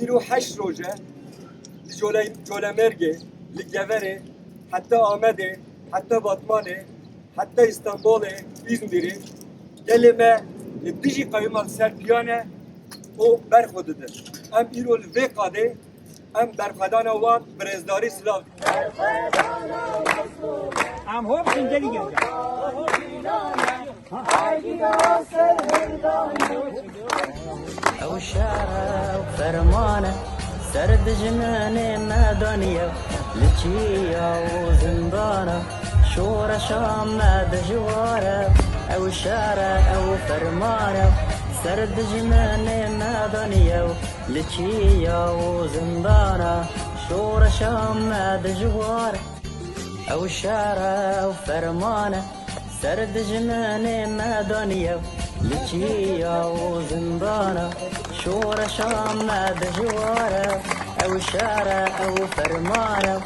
دیرو هشت روزه جلمرگه لگوره حتی آمده Geverê, heta Amedê, heta Batmanê, heta İstanbulê, İzmirê, gelê me li dijî qayîma ser piyane o berxwe didin. Em îro li vê qadê em berxwedana wan birêzdarî silav Am hop singeli geldi. او شارع وفرمانه سرد جناني ما لتشيا وزنبارة شورة شامة بجوارة أو شارة أو فرمارة سرد جماني ما ضنيو لتشيا وزنبارة شورة شامة بجوارة أو شارة أو فرمانة. سرد جماني ما ضنيو لتشيا وزنبارة شورة شامة بجوارة دجواره او شارع او فرمانه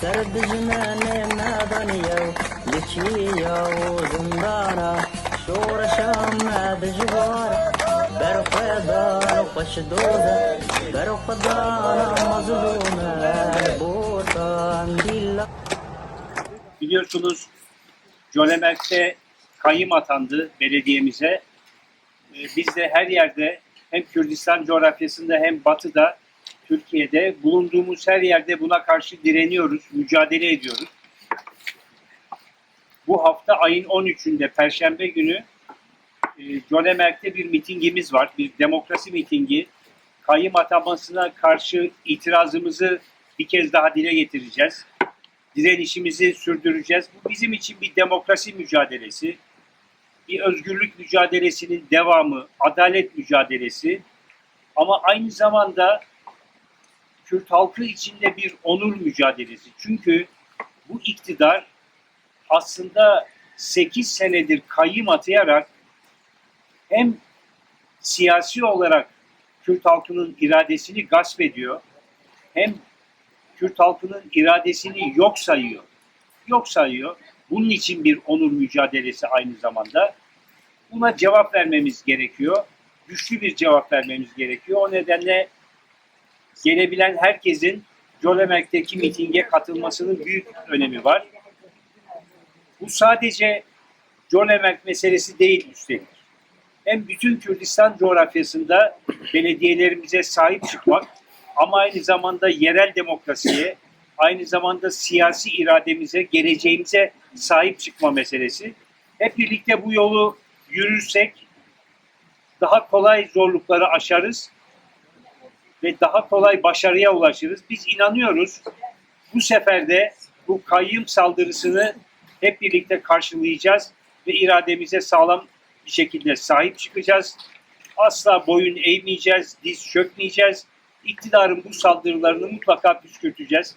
سرد جناني ما دنيا لچيا وزنبانه شورى شام ما دجواره برخدان وخش دوزه برخدان مظلومه بوطن ديلا Biliyorsunuz Colemerk'te kayyım atandı belediyemize. Ee, Biz de her yerde hem Kürdistan coğrafyasında hem batıda Türkiye'de bulunduğumuz her yerde buna karşı direniyoruz, mücadele ediyoruz. Bu hafta ayın 13'ünde Perşembe günü e, Colemerk'te bir mitingimiz var. Bir demokrasi mitingi. Kayyım atanmasına karşı itirazımızı bir kez daha dile getireceğiz direnişimizi sürdüreceğiz. Bu bizim için bir demokrasi mücadelesi, bir özgürlük mücadelesinin devamı, adalet mücadelesi ama aynı zamanda Kürt halkı içinde bir onur mücadelesi. Çünkü bu iktidar aslında 8 senedir kayyım atayarak hem siyasi olarak Kürt halkının iradesini gasp ediyor, hem Kürt halkının iradesini yok sayıyor. Yok sayıyor. Bunun için bir onur mücadelesi aynı zamanda. Buna cevap vermemiz gerekiyor. Güçlü bir cevap vermemiz gerekiyor. O nedenle gelebilen herkesin Colemerk'teki mitinge katılmasının büyük önemi var. Bu sadece Colemerk meselesi değil üstelik. Hem bütün Kürdistan coğrafyasında belediyelerimize sahip çıkmak ama aynı zamanda yerel demokrasiye, aynı zamanda siyasi irademize, geleceğimize sahip çıkma meselesi. Hep birlikte bu yolu yürürsek daha kolay zorlukları aşarız ve daha kolay başarıya ulaşırız. Biz inanıyoruz bu sefer de bu kayyım saldırısını hep birlikte karşılayacağız ve irademize sağlam bir şekilde sahip çıkacağız. Asla boyun eğmeyeceğiz, diz çökmeyeceğiz iktidarın bu saldırılarını mutlaka püskürteceğiz.